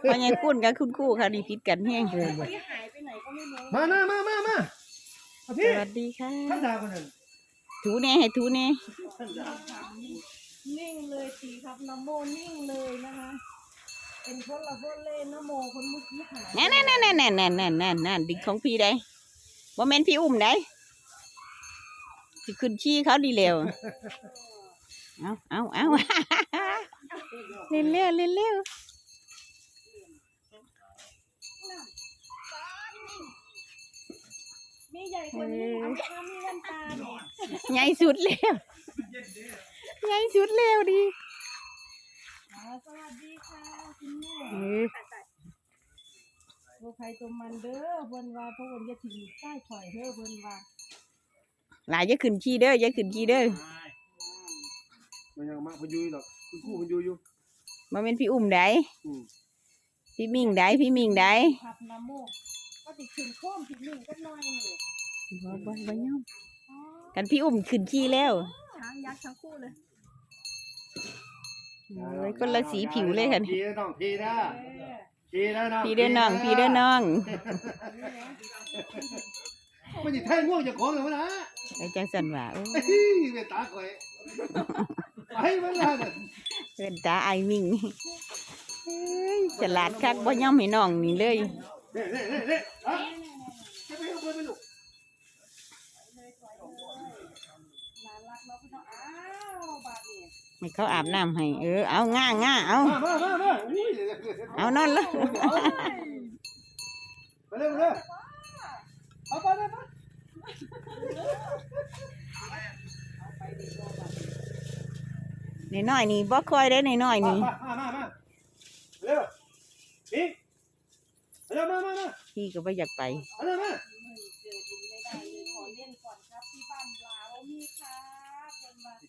เพราะยังคุ้นกับคุณครู่เขาดีพิษกันแห้งที่หายไปไหนก็ไม่รู้มาหน้ามามามาเอาสพี่วัสดีค่ะ ท่านดาวคนนั้นถูแน่ให้ถูแน่ท่านดาวนิ่งเลยตีครับน้ำโมนิ่งเลยนะคะเป็นคนละคนเล่นน้ำโมคนเมื่อกี้หายนั่นนั่นนั่นนั่นนั่นนั่นนั่นนั่นดึงของพี่ได้บ่แม่นพี่อุ้มได้สิขึ้นขี้เขาดีเร็วเอาเอาเอาเล่นเร็วเล่นเร็ว มีใหญ่คนนี้เอาข้ามมีแว่นตาเนี่ยใหญ่สุดเร็วใหญ่สุดเร็วดีอ๋อสวัสดีค่ะคุณแม่เออตัวใครตัวมันเด้อเพิ่นว่าเพราะวันจะถึงใต้ข่อยเด้อเพิ่นว่าหลายจะขึ้นขี้เด้ออย่าขึ้นขี้เด้อมันยังมาพยุยหรอกคุณครู่พยุยอยู่บ่แม่นพี่อุ้มได้อืมพี่มิ่งได้พี่มิ่งได้ขับน้ำโมก็ติดขึ้นโค้งติดหนึ่งก็น้อยนี่ บ่บ่บ่ยอมอ๋อกันพี่อุ้มขึ้นขี้แล้วช้างยักษ์ทั้งคู่เลยโอ้ยคนละสีผิวเลยค่ะทีนะน้องทีนะเออทีนะน้องพี่เด้อน้องพี่เด้อน้องมันจะแท่งง่วงจะของเหรอวะนะไอ้จังสันว่าโอ้ยเฮ้ยเวตาข่อยไปมันละน่ะเอิ้นตาไอายมิ่งเอ้ยฉลาดคักบ่ยอมให้น้องนี่เลย เน่เน่เน่เน่ฮะจะไปเอาเงินไปลูก น่ารักเนาะพี่น้องอ้าวบาดนี่ ให้เขาอาบน้ำให้ เออ เอาง่าง่าเอามามามามาอุ้ยเอานอนเลยไปเร็วไปเร็วเอาไปเลยไปน้อยๆนี่บ่ค่อยได้น้อยๆนี่มามามามาเร็วนี่เร็วมามามาพี่ก็บ่อยากไปเร็วมา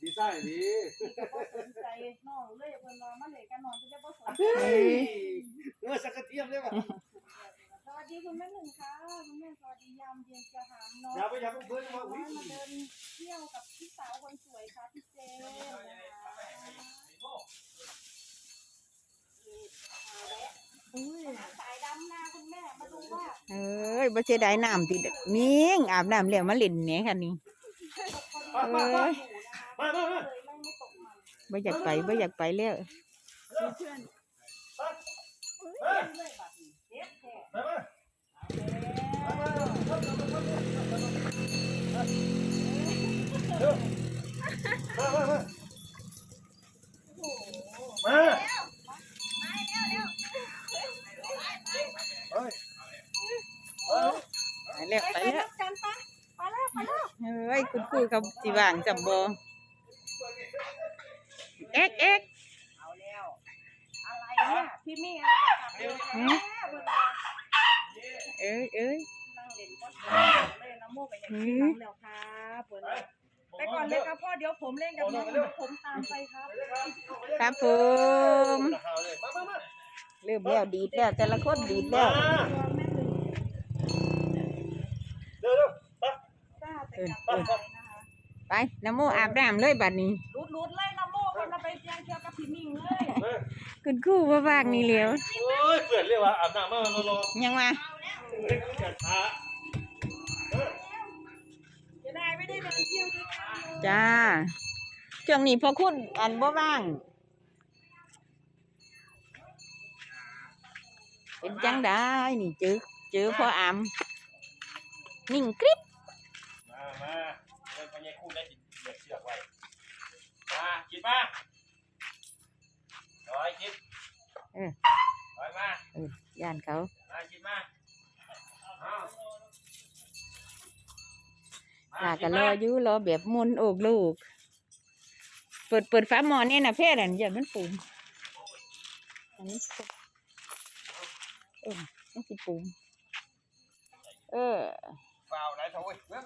เพิ่นว่าดีใส่ดีพี่ก็บ่สนใจน้องเลยเพิ่นว่ามาเล่นกันนอนก็จะบ่สนใจเฮ้ยเออสักกระเทียมเลยว่ะสวัสดีคุณแม่หนึ่งค่ะคุณแม่สวัสดียามเย็นจะถามน้องอย่าไปอย่าไปเบิ้ลมาน้อุ้อยยมาเดินเที่ยวกับพี่สาวคนสวยค่ะพี่เจนนะคะสายดำนาคุณแม่มาดูว่าเอ้ยบ่เสียดายน้ำติดนิ่งอาบน้ำแล้วมาเล่นแหน่ค่ะนี่มามามาอยู่นะคะ มามามาไม่อยากไปไม่อยากไปแล้วมาไปแล้วไปแล้วไปแล้วไปแล้วเฮ้ยคุณครูกับจีว่างจำบอ เอ็กเอ็กเอาแล้วอะไรเนี่ยพี่มี่อะไรจะกลับเร็วแท้วเอ้ยเอ้ยนั่งเล่นก็เลยนะโมกไปอย่างที่น้องแล้วครับเปิดไปก่อนเลยครับพ่อเดี๋ยวผมเล่นกับน้องเดี๋ยวผมตามไปครับ ครับผมมามามเริ่มแล้วดีดแล้วแต่ละคนดีดแล้วเร็วเร็วไปกล้าแต่กลับไปน้ำโมอาบน้ำเลยบัดนี้รูดรูดเลย นะโมคนละไปเที่ยวเที่ยวกับพี่มิ่งเลยคุณครูว่าว่างนี่เลียวโอ้ยเปื่อนเรียกว่าอาบน้ำมารอรอยังมาเล่นกันช้าจะได้ไม่ได้เดินเที่ยวด้วยกันจ้าช่วงนี้พอคุณอันบ่ว่าง เป็นจังได้นี่เจอเจอพ่ออามนิ่งกริบมามาเล่นพญาคู่ได้ติดเหยียบเชือกไว้มาคิดมา ร้อยมาย่านเขามาคิดมาเอาลาก็รออยู่รอแบบมุนโอกลูก เปิดเปิดฟ้าหมอเนี่ยนะเพศอันอย่ามันปุ่มอันนี้ปุ่มเออมันสิปุ่มเออเปล่าไรเท่าเว้ยเว้ย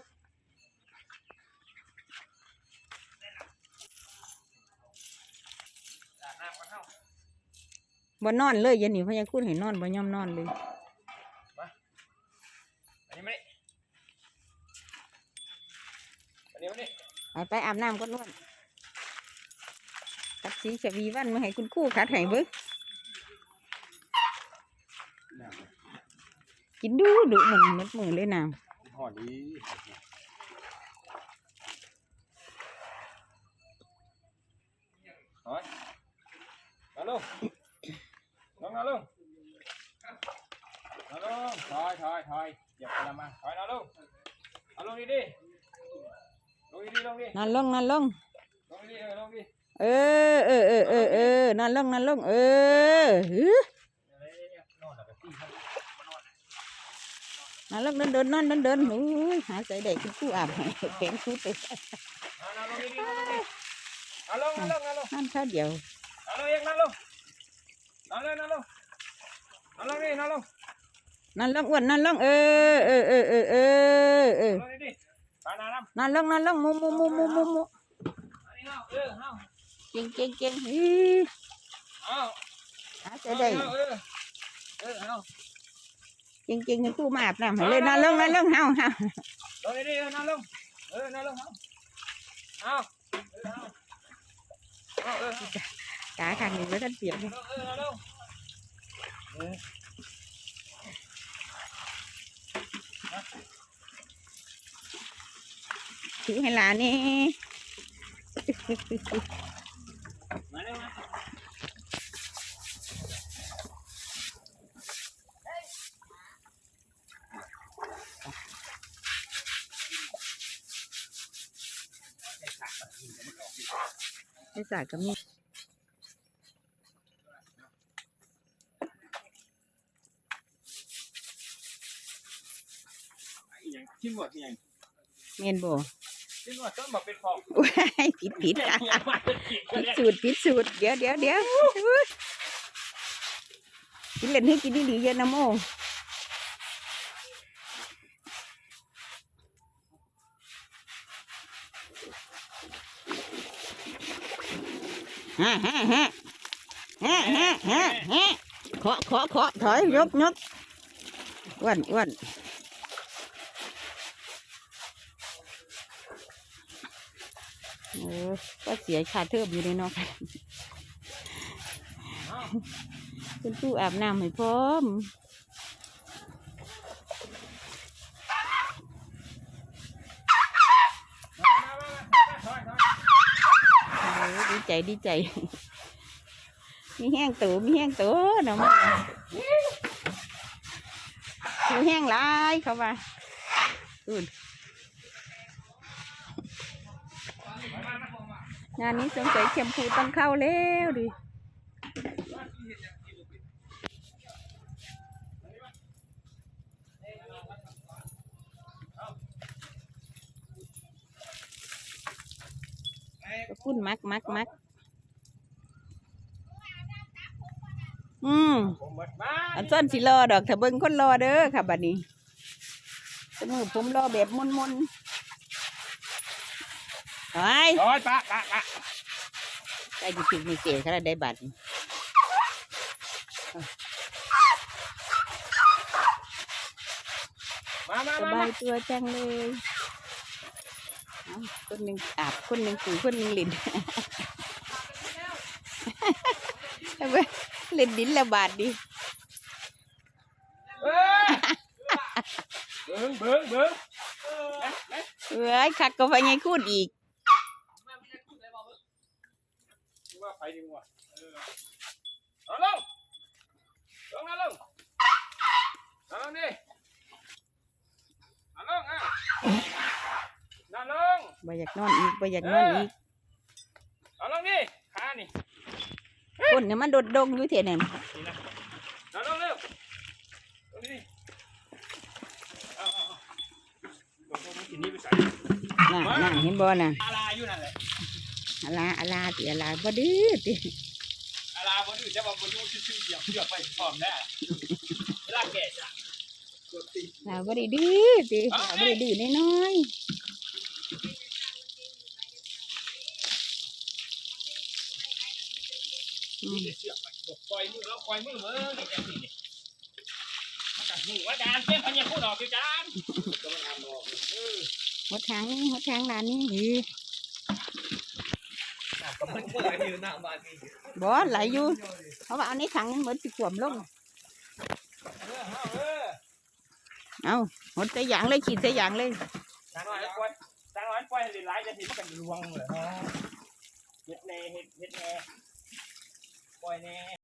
อาบน้ำกันเท่า บ่นอนเลยอยันนี่พญาคุณให้นอนบ่ยอมนอนเลยอันนี้มานี่อันนี้มานี่ไปไปอาบน้ำก็นอนตัดสีชวีวันมาให้คุณครู่คัดให้เบิ้งกินดูดุเหมือนมัดมือเลยน้หอดดีถอยมาลงลงมาลงมาลงถอยถอยถอยอย่าไปละมาถอยนะลง เอาลงดีดีลงดีดีลงดีำนั่นลงนั่นลงลงดีเออลงดีเออเออเออเออเออนั่นลงนั่นลงเออหือนอนแล้วก็ตีมันนั่นลงเดินเดินนั่นเดินเดินโอ้ยหาใส่ได้คุณครู่อาบให้แข็งชุดเลยเอาลงดีดีลงดีเอาลงเอาลงเอาลงนั่นข้าวเดียวเอาลงยังนั่นลงนั่นเลยนั่นลงนั่นลง นี่นั่นลงนั่นลงอ้วนนั่นลงเออเออเออเออเออเออลงดีดีไปนาน้ำนั่นลงนั่นลงมุมุมุมุมุมุอันนี้เอาเออเอาเก่งเก่งเก่งอีเอาหาใส่ได้เออเออเอาเก่งเก่งคุณครู่มาอาบน้ำให้เลยนั่นลงนั่นลงเฮาเฮาลงดีๆเออนั่งลงเออนั่งลงเอาเอาเออเอาเอาเออ ขาข้างนี้ไม่ทันเปียกเลยเออนั่งลงเออ ถือให้หลานนี่มาเร็วมาให้สาดกับมี อีหยังชิ้นหมดอีหยังเมนโบชิ้นหมดต้องบอกเป็นของว้ายผิดผิดอีหยังมาเป็นขีดก็ผิดได้สูตรผิดสูตรเดี๋ยวเดี๋ยวเดี๋ยวอุ๊ยกินเล่นให้กินดีๆเยอะนะโมฮะฮะฮะฮะฮะฮะฮะเคาะเคาะเคาะถอยยกยกอ้วนอ้วน โอ้ก็เสียค่าเทอมอยู่ในเนาะค่ะคุณครูอาบน้ำให้พร้อมดีใจดีใจ มีแห้งตูมีแห้งตูเนาะมันมีแห้งหลายเขาว่าอุ่น งานนี้สงสัยเข็มพูต้องเข้าแล้วดิก็พุ่นมักมักมักอืมอันซ่อนสิรอดอกถ้าเบิ่งคนรอเด้อค่ะบัดนี้สมือผมรอแบบมนมน ๆไอ้โอ้ยปะปะปะใกล้จะถึงมีเสียเขาแล้วได้บัตรมามาสมาบามายตัวจังเลยเอ้าคนหนึ่งอาบคนหนึ่งกูคนหนึ่งลินเอาไว้เล่นดินละบาทดิเอ้ยเบิ้งเบิ้งเบิ้งเอ้ยคักก็ไปไงคูดอีก ว่าไป ดีกว่าเออเอาลงลงนะลงเอาลงดิเอาลงอะนั่นลงบ่อยากนอนอีกบ่อยากนอนอีกเอาลงดิขานี่คนเนี่ยมันโดดดงอยู่เท่เนี่ยนี่นะเอาลงเร็วลงดิเอาเอาเอาลงลงลงกินนี่ไปใส่น่ะน่ะเห็นบ่น่ะอาลาอยู่นั่นแหละ อะลาอะลาติอะลาบ่ดื้อติอาลาบนอื่นจะมาบนนู้นชื่อๆเดียวเชือกไปพร้อมแน่เวลาแก่จ้ะกดตีลาบ่ได้ดื้อติลาบ่ได้ดื้อน้อยๆอืมเชือกไปบอกปล่อยมือแล้วปล่อยมือมือนี่แกนี่นี่มากัดมือว่าจานเจ้าพันยังพูดออกอยู่จานก็มันอ่านออกเออหดทางนี่หดทางร้านนี้หือก็มันเปิดอยู่หน้า บ่ไหลอยู่เพราะว่าเอาในถังมังเหมือนสิขวมลงเออเออเอาหดใส่ยางเลยขีดใส่ยางเลยตั้งร้อยปล่อยทางร้อยปล่อยให้หลายจะสิมันกันรวงเลยเนาะเฮ็ดแน่เฮ็ดเฮ็ดแน่ปล่อยแน่